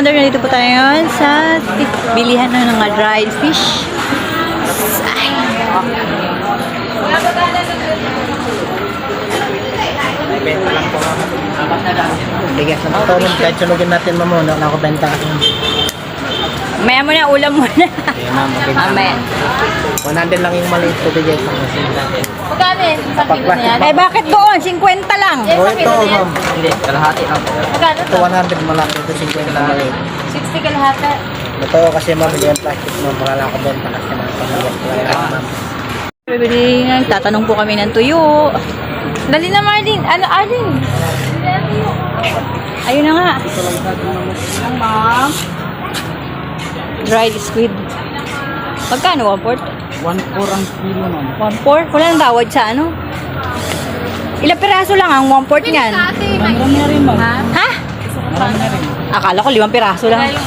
ka-wonder, nandito po tayo ngayon sa bilihan ng mga dried fish. Ay. Benta lang po. Bigas na ito. Kahit sunugin natin mamuna, wala ako benta. Maya mo na, ulam mo na. Okay ma'am, mabenta. Mamaya. 100 lang yung maliit ko bigay sa kasi. Magkano yun? Isang kilo na yan? Eh, bakit doon? 50 lang. Oh, ito ma'am. Hindi, kalahati lang. Magkano Ito to? 100 malaki. Ito 50 lang maliit. 60 kalahata. Ito kasi ma'am, yung plastic ma'am. Wala ako benta kasi mga pamilya. Wala ma'am. Bibili nga, tatanong po kami ng tuyo. Dali na Marlene. Ano, Arlene? Ayun na nga, Ang ma'am. Dried squid. Magkano, 1 port? 1 ang kilo ma'am. 1 port? Wala nang tawad sa ano? Ilang piraso lang ang 1 port niyan? Ate, may... Marami na rin ma'am. Ha? Ha? Marami na rin. Akala ko 5 piraso lang. ano?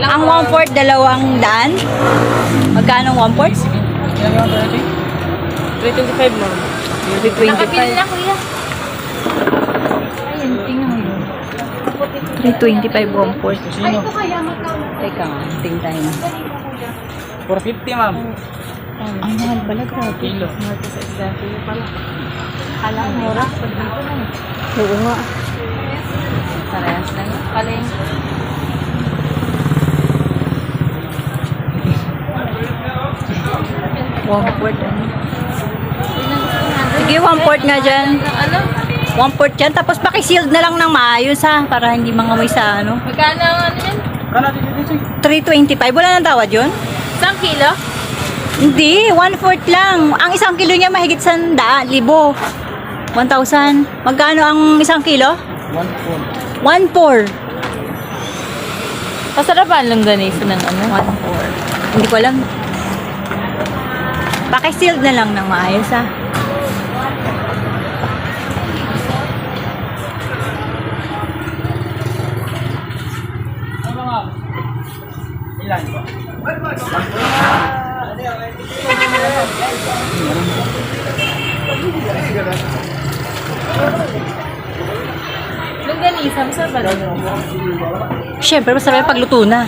Ang po. 1 port, dalawang daan? Magkano ang 1 port? Ilan yung ito natin? 325 ma'am. Nakapili 325. na kuya. 325 1 port. Sino? kaya magkano? Teka nga, tingin tayo. 450 ma'am. Ang mahal pala, grabe. Kilo. Mahal ko sa isda. Kilo pala. Kala, mura. Pag dito na. Oo nga. Parehas na. no? Pala yung... One port, ano? Sige, one port nga dyan. Ano? One port dyan. Tapos paki-sealed na lang ng maayos ha. Para hindi mangamoy sa ano. Magkano ang ano yan? Kala dito dito. 325. Wala nang tawad yun? Isang kilo? Hindi. One fourth lang. Ang isang kilo niya mahigit sa daan. Libo. 1,000. Magkano ang isang kilo? 1 One four. Masarap ang longganisa ng ano? One four. Hindi ko alam. Paki-sealed na lang ng maayos ha. Siyempre, masarap yung pagluto na.